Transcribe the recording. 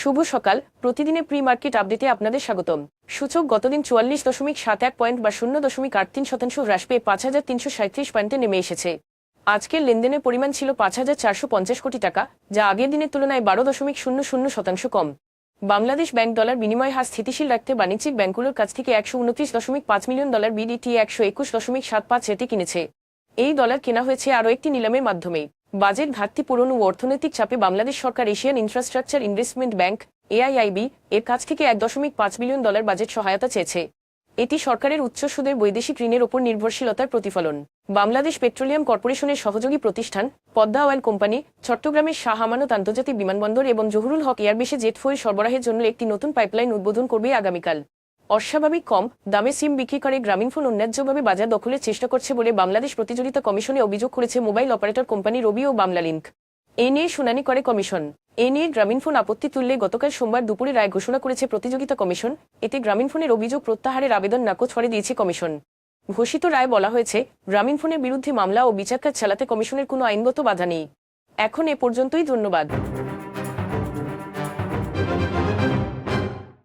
শুভ সকাল। প্রতিদিনে pre market আপডেটে আপনাদের স্বাগতম। সূচক গতদিন চুয়াল্লিশ দশমিক সাত এক পয়েন্ট বা শূন্য দশমিক আট তিন শতাংশ হ্রাস পেয়ে পাঁচ হাজার তিনশো সাঁত্রিশ পয়েন্টে নেমে এসেছে। আজকের লেনদেনের পরিমাণ ছিল পাঁচ হাজার চারশো পঞ্চাশ কোটি টাকা, যা আগের দিনের তুলনায় বারো দশমিক শূন্য শূন্য শতাংশ কম। বাংলাদেশ ব্যাংক ডলার বিনিময় হার স্থিতিশীল রাখতে বাণিজ্যিক ব্যাংকগুলোর কাছ থেকে একশো উনত্রিশ দশমিক পাঁচ মিলিয়ন ডলার বিডিটি একশো একুশ দশমিক সাত পাঁচ রেটে কিনেছে। এই ডলার কেনা হয়েছে আরও একটি নিলামের মাধ্যমে। বাজেট ঘাটতি পূরণ ও অর্থনৈতিক চাপে বাংলাদেশ সরকার Asian infrastructure investment bank, AIIB, এর কাছ থেকে এক দশমিক পাঁচ বিলিয়ন ডলার বাজেট সহায়তা চেয়েছে। এটি সরকারের উচ্চ সুদের বৈদেশিক ঋণের ওপর নির্ভরশীলতার প্রতিফলন। বাংলাদেশ পেট্রোলিয়াম কর্পোরেশনের সহযোগী প্রতিষ্ঠান, পদ্মা অয়েল কোম্পানি, চট্টগ্রামের শাহ আমানত আন্তর্জাতিক বিমানবন্দর এবং জহুরুল হক এয়ারবেসে জেট ফুয়েল সরবরাহের জন্য একটি নতুন পাইপলাইন উদ্বোধন করবে আগামীকাল। অস্বাভাবিক কম। দামে সিম বিক্রি করে গ্রামীণফোন ন্যায্যভাবে বাজার দখলের চেষ্টা করছে বলে বাংলাদেশ প্রতিযোগিতা কমিশনে অভিযোগ করেছে মোবাইল অপারেটর কোম্পানি রবি ও বাংলা লিঙ্ক এ নিয়ে শুনানি করে কমিশন। এ নিয়ে গ্রামীণফোন আপত্তি তুললে গতকাল সোমবার দুপুরে রায় ঘোষণা করেছে প্রতিযোগিতা কমিশন। এতে গ্রামীণ গ্রামীণফোনের অভিযোগ প্রত্যাহারের আবেদন নাকচ করে দিয়েছে কমিশন। ঘোষিত রায় বলা হয়েছে গ্রামীণফোনের বিরুদ্ধে মামলা ও বিচারকাজ চালাতে কমিশনের কোনো আইনগত বাধা নেই। এখন এ পর্যন্তই, ধন্যবাদ।